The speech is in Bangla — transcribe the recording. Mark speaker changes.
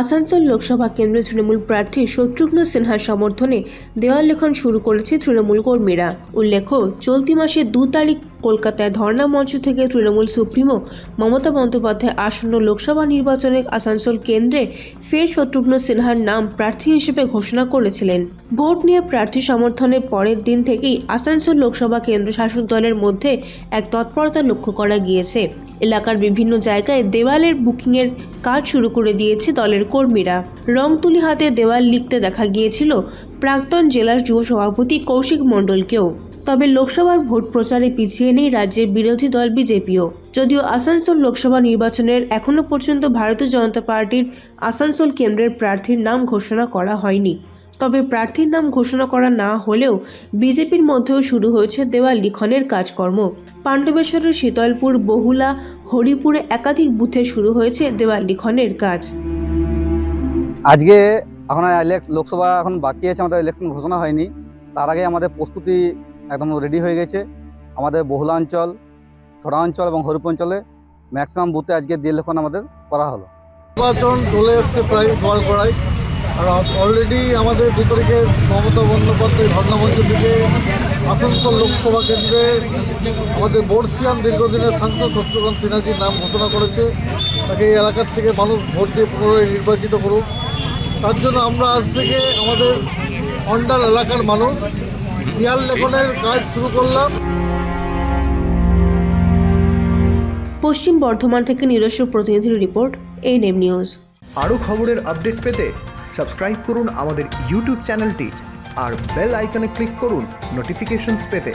Speaker 1: আসানসোল লোকসভা কেন্দ্রে তৃণমূল প্রার্থী শত্রুঘ্ন সিনহার সমর্থনে দেওয়াল লেখন শুরু করেছে তৃণমূল কর্মীরা। উল্লেখ্য, চলতি মাসের দু তারিখ কলকাতায় ধর্ণা মঞ্চ থেকে তৃণমূল সুপ্রিমো মমতা বন্দ্যোপাধ্যায় আসন্ন লোকসভা নির্বাচনে আসানসোল কেন্দ্রে ফের শত্রুঘ্ন সিনহার নাম প্রার্থী হিসেবে ঘোষণা করেছিলেন। ভোট নিয়ে প্রার্থী সমর্থনের পরের দিন থেকেই আসানসোল লোকসভা কেন্দ্র শাসক দলের মধ্যে এক তৎপরতা লক্ষ্য করা গিয়েছে। এলাকার বিভিন্ন জায়গায় দেওয়ালের বুকিংয়ের কাজ শুরু করে দিয়েছে দলের কর্মীরা। রং তুলি হাতে দেওয়াল লিখতে দেখা গিয়েছিল প্রাক্তন জেলার যুব সভাপতি কৌশিক মণ্ডলকেও। তবে লোকসভার ভোট প্রচারে পিছিয়ে নেই রাজ্যের বিরোধী দল বিজেপিও। যদিও আসানসোল লোকসভা নির্বাচনের এখনও পর্যন্ত ভারতীয় জনতা পার্টির আসানসোল কেন্দ্রের প্রার্থীর নাম ঘোষণা করা হয়নি। তবে প্রার্থীর নাম ঘোষণা করা না হলেও বিজেপির মধ্যেও শুরু হয়েছে দেওয়াল লিখনের কাজকর্ম। পাণ্ডবেশ্বরের শীতলপুর, বহুলা, হরিপুরে একাধিক বুথে শুরু হয়েছে দেওয়াল লিখনের কাজ।
Speaker 2: আজকে এখন লোকসভা এখন বাকি আছে, আমাদের ইলেকশন ঘোষণা হয়নি। তার আগে আমাদের প্রস্তুতি একদম রেডি হয়ে গেছে। আমাদের বহুলা অঞ্চল ছড়া অঞ্চল এবং হরিপুর অঞ্চলে ম্যাক্সিমাম বুথে আজকে দিয়ে লেখন আমাদের করা হলো।
Speaker 3: নির্বাচন চলে এসছে প্রায় গোয়াল করাই আর অলরেডি আমাদের দু তারিখে মমতা বন্দ্যোপাধ্যায় ধর্ণামঞ্চ থেকে আসানসোল লোকসভা কেন্দ্রে আমাদের বর্ষিয়ান দীর্ঘদিনের সাংসদ শত্রুঘ্ন সিনহাজির নাম ঘোষণা করেছে। তাকে এই এলাকার থেকে মানুষ ভোট দিয়ে পুনরায় নির্বাচিত করুক। তার জন্য আমরা আজ থেকে আমাদের অন্ডাল এলাকার মানুষ দেয়াল লেখনের কাজ শুরু করলাম।
Speaker 1: পশ্চিম বর্ধমান থেকে নিজস্ব প্রতিনিধির রিপোর্ট এই নেম নিউজ
Speaker 4: আরও খবরের আপডেট পেতে সাবস্ক্রাইব করুন আমাদের ইউটিউব চ্যানেলটি আর বেল আইকনে ক্লিক করুন নোটিফিকেশনস পেতে।